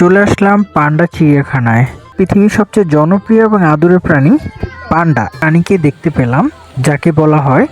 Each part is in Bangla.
চলে আসলাম পান্ডা চিড়িয়াখানায়। পৃথিবীর সবচেয়ে জনপ্রিয় এবং আদরের প্রাণী পান্ডা। প্রাণীকে দেখতে পেলাম, যাকে বলা হয়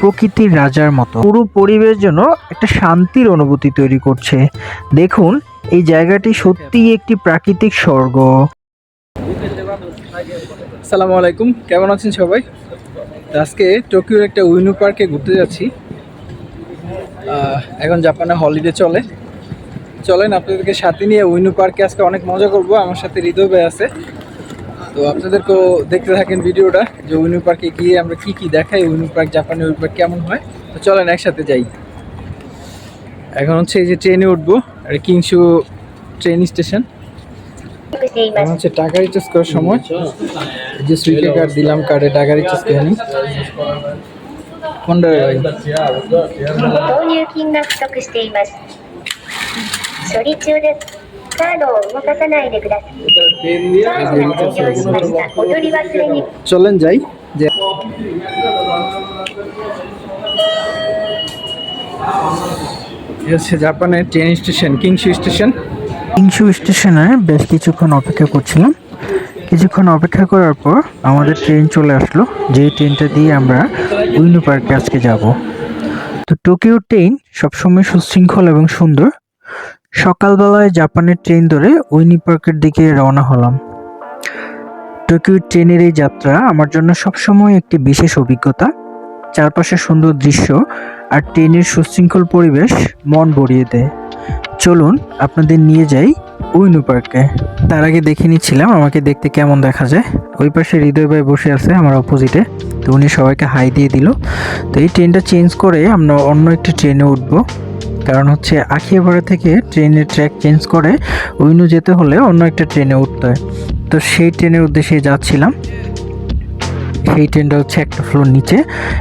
প্রকৃতির রাজার মতো। পুরো পরিবেশ যেন একটা শান্তির অনুভূতি তৈরি করছে। দেখুন, এই জায়গাটি সত্যিই একটি প্রাকৃতিক স্বর্গ। আসসালামু আলাইকুম, কেমন আছেন সবাই? আজকে টোকিওর একটা উইনু পার্কে ঘুরতে যাচ্ছি। এখন জাপানে হলিডে চলে। চলেন, আপনাদেরকে সাথে নিয়ে উইনু পার্কে আজকে অনেক মজা করব। আমার সাথে হৃদয় ভাই আছে। তো আপনাদেরকেও দেখতে থাকেন ভিডিওটা, যে উইনু পার্কে গিয়ে আমরা কি কি দেখাই, উইনু পার্ক, জাপানি উইনু পার্ক কেমন হয়। তো চলেন, একসাথে যাই। এখন হচ্ছে এই যে ট্রেনে উঠবো আর কিংসু ট্রেন স্টেশন। এখন হচ্ছে টাকা রিচার্জ করার সময়। যে সুইকে কার্ড দিলাম, কার্ডে টাকা রিচার্জ করে নিই। 処理中です。カードを動かさないでください。チャージが完了しました。お取り忘れに。 চলেন যাই যে এই হচ্ছে জাপানের ট্রেন স্টেশন কিংশু স্টেশন কিংসু স্টেশনে বেশ কিছুক্ষণ অপেক্ষা করছিলাম কিছুক্ষণ অপেক্ষা করার পর আমাদের ট্রেন চলে আসলো যেই ট্রেনটা দিয়ে আমরা উইনু পার্কে আজকে যাব তো টোকিও ট্রেন সবসময় সুশৃঙ্খল এবং সুন্দর সকালবেলায় জাপানের ট্রেন ধরে উইনি পার্কের দিকে রওনা হলাম। টোকিও ট্রেনের এই যাত্রা আমার জন্য সবসময় একটি বিশেষ অভিজ্ঞতা। চারপাশে সুন্দর দৃশ্য আর ট্রেনের সুশৃঙ্খল পরিবেশ মন ভরিয়ে দেয়। চলুন আপনাদের নিয়ে যাই উইনু পার্কে। তার আগে দেখে নিচ্ছিলাম, আমাকে দেখতে কেমন দেখা যায়। ওই পাশে হৃদয় ভাই বসে আছে আমার অপোজিটে। তো উনি সবাইকে হাই দিয়ে দিল। তো এই ট্রেনটা চেঞ্জ করে আমরা অন্য একটি ট্রেনে উঠব। কারণ হচ্ছে আখিয়াপাড়া থেকে ট্রেনের ট্র্যাক চেঞ্জ করে উইনু যেতে হলে অন্য একটা ট্রেনে উঠতে হয়। তো সেই ট্রেনের উদ্দেশ্যে যাচ্ছিলাম। সেই ট্রেনটা হচ্ছে একটা ফ্লোর নিচে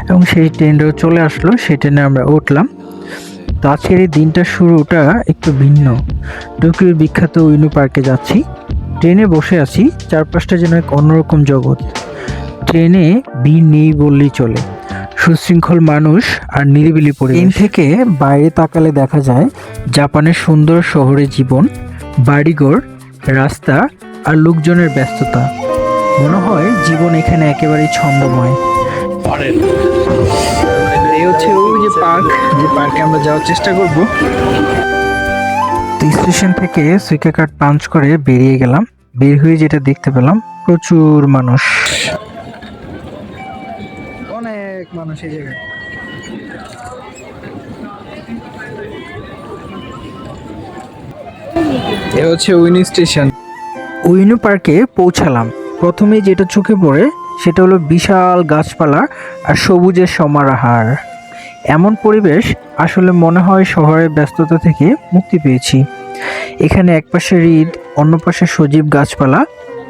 এবং সেই ট্রেনটাও চলে আসলো, সেই ট্রেনে আমরা উঠলাম। তো আজকের এই দিনটার শুরুটা একটু ভিন্ন। টোকিওর বিখ্যাত উইনু পার্কে যাচ্ছি। ট্রেনে বসে আছি, চারপাশটা যেন এক অন্যরকম জগৎ। ট্রেনে ভিড় নেই বললেই চলে। সুশৃঙ্খল মানুষ আর নিরিবিলি পরিবেশ। থেকে বাইরে তাকালে দেখা যায় জাপানের সুন্দর শহরে জীবন বাড়িঘর রাস্তা আর লোকজনের ব্যস্ততা। মনে হয় জীবন এখানে একেবারেই ছন্দময়। এই হচ্ছে ওই যে পার্ক যে পার্কে আমরা যাওয়ার চেষ্টা করব। স্টেশন থেকে সুইকা কার্ড পাঞ্চ করে বেরিয়ে গেলাম। বের হয়ে যেটা দেখতে পেলাম প্রচুর মানুষ। অনেক মানুষ এই জায়গায়। এ হচ্ছে উইনি স্টেশন। উইনু পার্কে পৌঁছালাম। প্রথমেই যেটা চোখে পড়ে, সেটা হলো বিশাল গাছপালা আর সবুজের সমারোহার। এমন পরিবেশ আসলে মনে হয় শহরের ব্যস্ততা থেকে মুক্তি পেয়েছি। এখানে এক পাশে হৃদ অন্য পাশে সজীব গাছপালা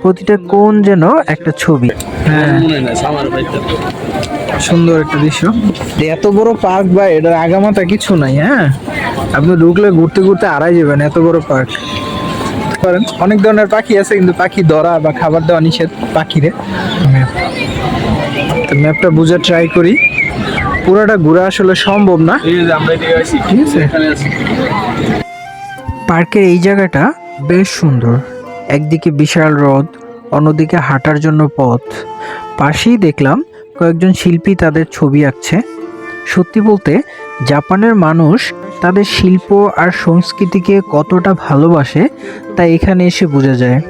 প্রতিটা কোণ যেন একটা ছবি। হ্যাঁ। সুন্দর একটা দৃশ্য। এত বড় পার্ক বা এটার আগামাতা কিছু নাই হ্যাঁ? আপনি ঢুকলে ঘুরতে ঘুরতে আড়াই যাবেন এত বড় পার্ক। পারেন। অনেক ধরনের পাখি আছে কিন্তু পাখি ধরা বা খাবার দেওয়া নিষেধ পাখিরে। তো ম্যাপটা বোঝার ট্রাই করি। পুরোটা ঘোরা আসলে সম্ভব না। ঠিক আছে? পার্কের এই জায়গাটা বেশ সুন্দর। একদিকে বিশাল হ্রদ, অন্যদিকে হাঁটার জন্য পথ। পাশেই দেখলাম কয়েকজন শিল্পী তাদের ছবি আঁকছে। সত্যি বলতে, জাপানের মানুষ তাদের শিল্প আর সংস্কৃতিকে কতটা ভালোবাসে তা এখানে এসে বোঝা যায়।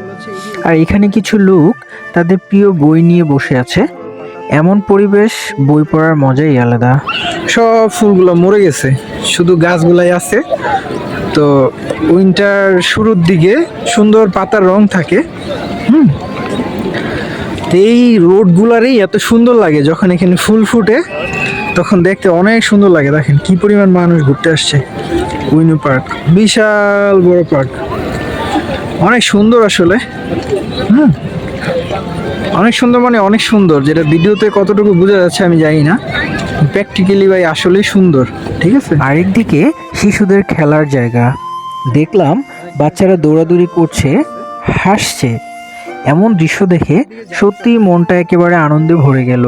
আর এখানে কিছু লোক তাদের প্রিয় বই নিয়ে বসে আছে। এমন পরিবেশ, বই পড়ার মজাই আলাদা। সব ফুলগুলো মরে গেছে। শুধু গাছগুলাই আছে। তো উইন্টার শুরুর দিকে সুন্দর পাতার রং থাকে। হুম। এই রোডগুলারই এত সুন্দর লাগে, যখন এখানে ফুল ফুটে, তখন দেখতে অনেক সুন্দর লাগে। দেখেন কি পরিমাণ মানুষ ঘুরতে আসছে। উইনু পার্ক, বিশাল বড় পার্ক। অনেক সুন্দর আসলে। হুম। অনেক সুন্দর মানে অনেক সুন্দর যেটা ভিডিওতে কতটুকু বোঝা যাচ্ছে আমি জানি না। প্র্যাকটিক্যালি ভাই আসলে সুন্দর ঠিক আছে? আরেকদিকে শিশুদের খেলার জায়গা। দেখলাম বাচ্চারা দৌড়াদৌড়ি করছে হাসছে। এমন দৃশ্য দেখে সত্যি মনটা একেবারে আনন্দে ভরে গেল।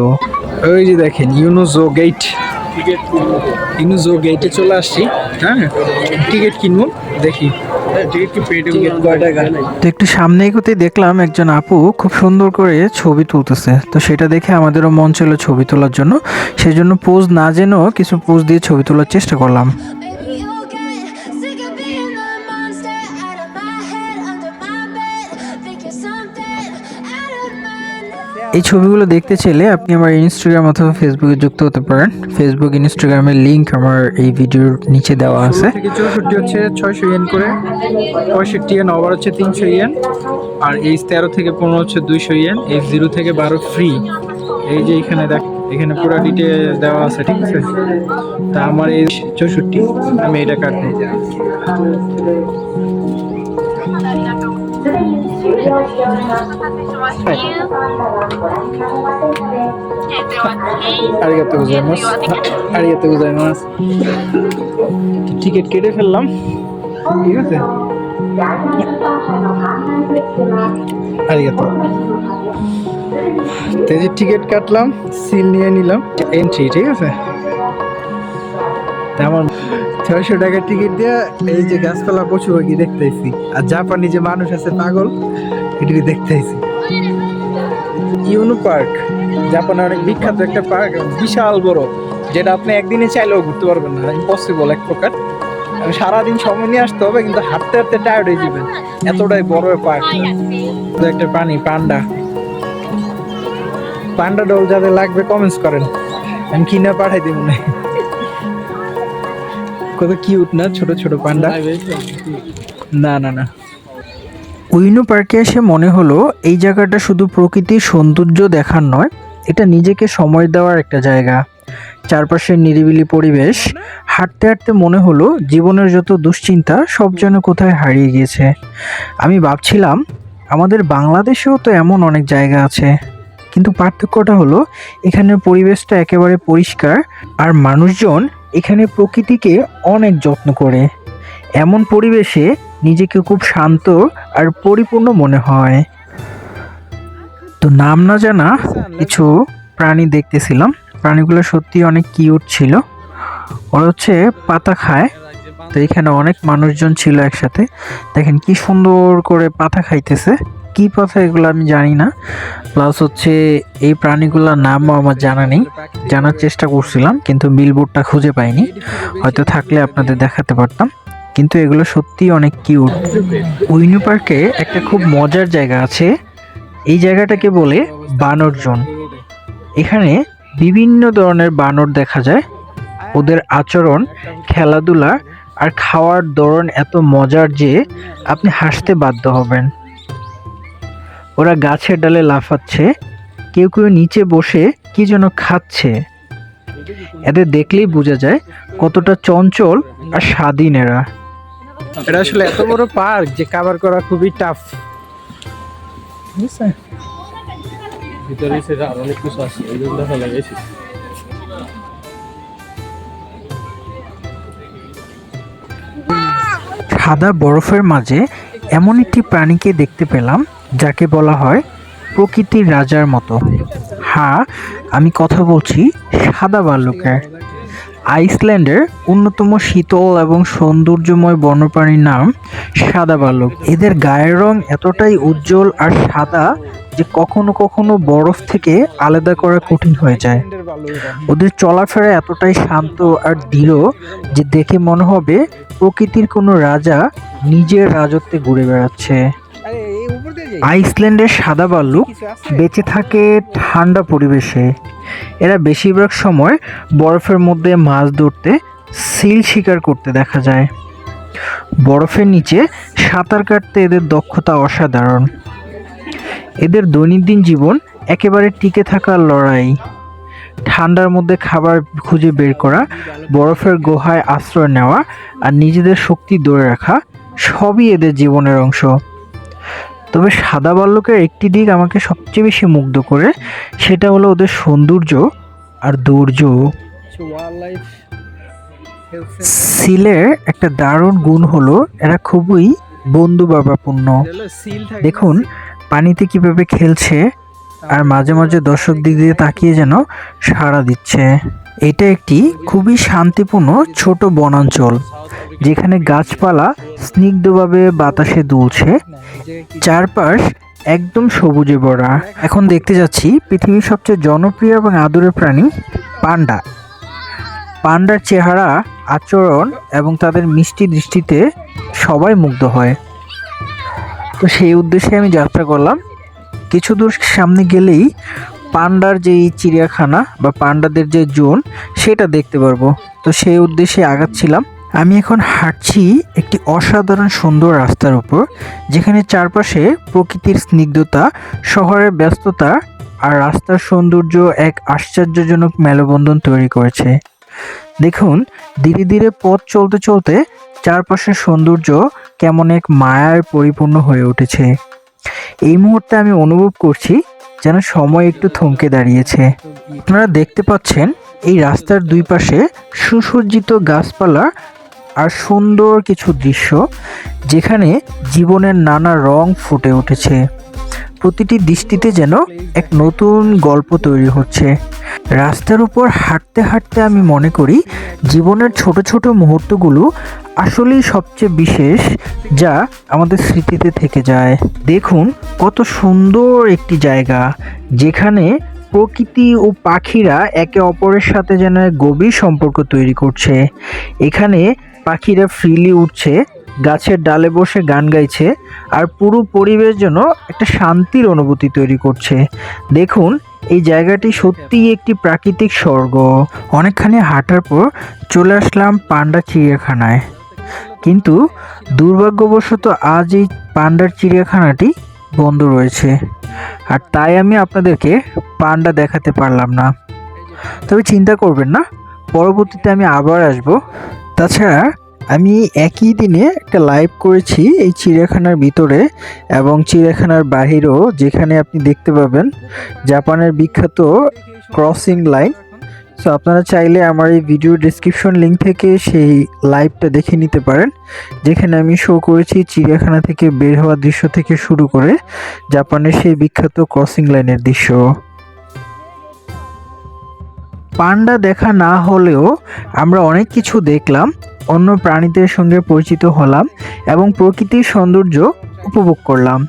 ওই যে দেখেন ইউনোজো গেট কিন্তু জো গেটে চলে আসছি। হ্যাঁ টিকিট কিনবো দেখি। টাকা তো একটু সামনে এগোতে দেখলাম একজন আপু খুব সুন্দর করে ছবি তুলতেছে। তো সেটা দেখে আমাদেরও মন ছিল ছবি তোলার জন্য। সেই জন্য পোজ না জেনেও কিছু পোজ দিয়ে ছবি তোলার চেষ্টা করলাম। এই ছবিগুলো দেখতে চাইলে আপনি আমার ইনস্টাগ্রাম অথবা ফেসবুকে যুক্ত হতে পারেন। ফেসবুক ইনস্টাগ্রামের লিংক আমার এই ভিডিওর নিচে দেওয়া আছে। চৌষট্টি হচ্ছে ছয়শো ইয়েন করে, পঁয়ষট্টি ইয়েন ওভার হচ্ছে তিনশো ইয়েন আর এইচ তেরো থেকে পনেরো হচ্ছে দুইশো ইয়েন এইচ জিরো থেকে বারো ফ্রি এই যে এখানে দেখ, এখানে পুরো ডিটেল দেওয়া আছে, ঠিক আছে? তা আমার এই চৌষট্টি, আমি এটা কাটবো। আরিগাতো গোজাইমাস আরিগাতো গোজাইমাস টিকিট কেটে ফেললাম। ঠিক আছে? আরিগাতো। তো যে টিকিট কাটলাম, সিল নিয়ে নিলাম। এন্ট্রি ঠিক আছে? তা আমার ছয়শো টাকার টিকিট দিয়ে এই যে গাছপালা পশু পাখি দেখতেছি। আর জাপানি যে মানুষ আছে পাগল এটি দেখতেছি। ইউনো পার্ক জাপানে অনেক বিখ্যাত একটা পার্ক বিশাল বড়, যেটা আপনি একদিনে চাইলেও ঘুরতে পারবেন না ইম্পসিবল এক প্রকার। সারাদিন সময় নিয়ে আসতে হবে, কিন্তু হাঁটতে হাঁটতে টায়ার্ড হয়ে যাবেন। এতটাই বড় পার্ক একটা প্রাণী পান্ডা। পান্ডা ডল যাদের লাগবে কমেন্টস করেন। আমি কিনে পাঠাই দিব না কত কিউট না? ছোট ছোট পান্ডা। না না না। উইনো পার্কে এসে মনে হলো এই জায়গাটা শুধু প্রকৃতির সৌন্দর্য দেখার নয় এটা নিজেকে সময় দেওয়ার একটা জায়গা। চারপাশের নিরিবিলি পরিবেশ। হাঁটতে হাঁটতে মনে হলো জীবনের যত দুশ্চিন্তা সব যেন কোথায় হারিয়ে গিয়েছে। আমি ভাবছিলাম আমাদের বাংলাদেশেও তো এমন অনেক জায়গা আছে। কিন্তু পার্থক্যটা হলো এখানের পরিবেশটা একেবারে পরিষ্কার আর মানুষজন এখানে প্রকৃতিকে অনেক যত্ন করে। এমন পরিবেশে নিজেকে খুব শান্ত আর পরিপূর্ণ মনে হয়। তো নাম না জানা কিছু প্রাণী দেখতেছিলাম। প্রাণীগুলো সত্যি অনেক কিউট ছিল। ওরা হচ্ছে পাতা খায়। তো এখানে অনেক মানুষজন ছিল একসাথে। দেখেন কি সুন্দর করে পাতা খাইতেছে। কি পাতা এগুলো আমি জানি না। প্লাস হচ্ছে এই প্রাণীগুলোর নামও আমার জানা নেই। জানার চেষ্টা করছিলাম, কিন্তু বিলবোর্ডটা খুঁজে পাইনি। হয়তো থাকলে আপনাদের দেখাতে পারতাম। কিন্তু এগুলো সত্যি অনেক কিউট উইনু পার্কে একটা খুব মজার জায়গা আছে। এই জায়গাটাকে বলে বানর জোন। এখানে বিভিন্ন ধরনের বানর দেখা যায়। ওদের আচরণ, খেলাধুলা আর খাওয়ার ধরন এত মজার যে আপনি হাসতে বাধ্য হবেন। ওরা গাছের ডালে লাফাচ্ছে কেউ কেউ নিচে বসে কি যেন খাচ্ছে। এদের দেখলেই বোঝা যায় কতটা চঞ্চল আর স্বাধীন এরা। এটা আসলে এত বড় পার্ক যে কাভার করা খুবই টাফ বুঝছেন ভিতরে সেটা অনেক কিছু আছে ওই জন্য দেখা লাগাইছি সাদা বরফের মাঝে এমন একটি প্রাণীকে দেখতে পেলাম যাকে বলা হয় প্রকৃতির রাজার মতো। হ্যাঁ আমি কথা বলছি সাদা ভাল্লুকের আইসল্যান্ডের অন্যতম শীতল এবং সৌন্দর্যময় বন্যপ্রাণীর নাম সাদা ভাল্লুক এদের গায়ের রং এতটাই উজ্জ্বল আর সাদা যে কখনো কখনো বরফ থেকে আলাদা করা কঠিন হয়ে যায়। ওদের চলাফেরা এতটাই শান্ত আর দৃঢ় যে দেখে মনে হবে প্রকৃতির কোনো রাজা নিজের রাজত্বে ঘুরে বেড়াচ্ছে। আইসল্যান্ডের সাদা ভাল্লুক বেঁচে থাকে ঠান্ডা পরিবেশে। এরা বেশিরভাগ সময় বরফের মধ্যে মাছ ধরতে সিল শিকার করতে দেখা যায়। বরফের নিচে সাঁতার কাটতে এদের দক্ষতা অসাধারণ। এদের দৈনন্দিন জীবন একেবারে টিকে থাকার লড়াই। ঠান্ডার মধ্যে খাবার খুঁজে বের করা বরফের গুহায় আশ্রয় নেওয়া আর নিজেদের শক্তি ধরে রাখা সবই এদের জীবনের অংশ। তবে সাদা ভাল্লুকের একটি দিক আমাকে সবচেয়ে বেশি মুগ্ধ করে সেটা হলো ওদের সৌন্দর্য আর ধৈর্য লাইফ সিলের একটা দারুণ গুণ হলো এরা খুবই বন্ধু বাবাপূর্ণ। দেখুন পানিতে কীভাবে খেলছে আর মাঝে মাঝে দর্শক দিক দিয়ে তাকিয়ে যেন সাড়া দিচ্ছে। এটা একটি খুবই শান্তিপূর্ণ ছোট বনাঞ্চল, যেখানে গাছপালা স্নিগ্ধভাবে বাতাসে দুলছে। চারপাশ একদম সবুজে ভরা। এখন দেখতে যাচ্ছি পৃথিবীর সবচেয়ে জনপ্রিয় এবং আদরের প্রাণী পান্ডা। পান্ডার চেহারা, আচরণ এবং তাদের মিষ্টি দৃষ্টিতে সবাই মুগ্ধ হয়। তো সেই উদ্দেশ্যে আমি যাত্রা করলাম। কিছু দূর সামনে গেলেই পান্ডার যেই চিড়িয়াখানা বা পান্ডাদের যে জোন, সেটা দেখতে পারব। তো সেই উদ্দেশ্যে আগাচ্ছিলাম। আমি এখন হাঁটছি একটি অসাধারণ সুন্দর রাস্তার উপর, যেখানে চারপাশে প্রকৃতির স্নিগ্ধতা, শহরের ব্যস্ততা আর রাস্তার সৌন্দর্য এক আশ্চর্যজনক মেলবন্ধন তৈরি করেছে। দেখুন, ধীরে ধীরে পথ চলতে চলতে চারপাশের সৌন্দর্য কেমন এক মায়ায় পরিপূর্ণ হয়ে উঠেছে। এই মুহূর্তে আমি অনুভব করছি যেন সময় একটু থমকে দাঁড়িয়েছে। আপনারা দেখতে পাচ্ছেন, এই রাস্তার দুই পাশে সুসজ্জিত গাছপালা আর সুন্দর কিছু দৃশ্য, যেখানে জীবনের নানা রং ফুটে উঠেছে। প্রতিটি দৃষ্টিতে যেন এক নতুন গল্প তৈরি হচ্ছে। রাস্তার উপর হাঁটতে হাঁটতে আমি মনে করি, জীবনের ছোট ছোট মুহূর্তগুলো আসলেই সবচেয়ে বিশেষ যা আমাদের স্মৃতিতে থেকে যায়। দেখুন কত সুন্দর একটি জায়গা, যেখানে প্রকৃতি ও পাখিরা একে অপরের সাথে যেন গভীর সম্পর্ক তৈরি করছে। এখানে পাখিরা ফ্রিলি উঠছে, গাছের ডালে বসে গান গাইছে, আর পুরো পরিবেশ যেন একটা শান্তির অনুভূতি তৈরি করছে। দেখুন, এই জায়গাটি সত্যিই একটি প্রাকৃতিক স্বর্গ। অনেকখানি হাঁটার পর চলে আসলাম পান্ডা চিড়িয়াখানায়। কিন্তু দুর্ভাগ্যবশত আজ এই পান্ডার চিড়িয়াখানাটি বন্ধ রয়েছে। আর তাই আমি আপনাদেরকে পান্ডা দেখাতে পারলাম না। তবে চিন্তা করবেন না, পরবর্তীতে আমি আবার আসব। তাছাড়া আমি একই দিনে একটা লাইভ করেছি এই চিড়িয়াখানার ভিতরে এবং চিড়িয়াখানার বাহিরেও, যেখানে আপনি দেখতে পাবেন জাপানের বিখ্যাত ক্রসিং লাইন সো আপনারা চাইলে আমার এই ভিডিও ডিসক্রিপশন লিঙ্ক থেকে সেই লাইভটা দেখে নিতে পারেন, যেখানে আমি শো করেছি চিড়িয়াখানা থেকে বের হওয়ার দৃশ্য থেকে শুরু করে জাপানের সেই বিখ্যাত ক্রসিং লাইনের দৃশ্য। পান্ডা দেখা না হলেও আমরা অনেক কিছু দেখলাম, অন্য প্রাণীদের সঙ্গে পরিচিত হলাম এবং প্রকৃতির সৌন্দর্য উপভোগ করলাম।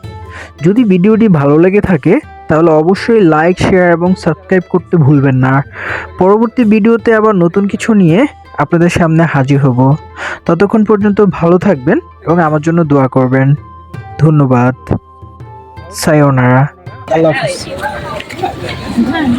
যদি ভিডিওটি ভালো লেগে থাকে তাহলে অবশ্যই লাইক শেয়ার এবং সাবস্ক্রাইব করতে ভুলবেন না। পরবর্তী ভিডিওতে আবার নতুন কিছু নিয়ে আপনাদের সামনে হাজির হব। ততক্ষণ পর্যন্ত ভালো থাকবেন এবং আমার জন্য দোয়া করবেন। ধন্যবাদ। সায়োনারা আল্লাহ হাফিজ।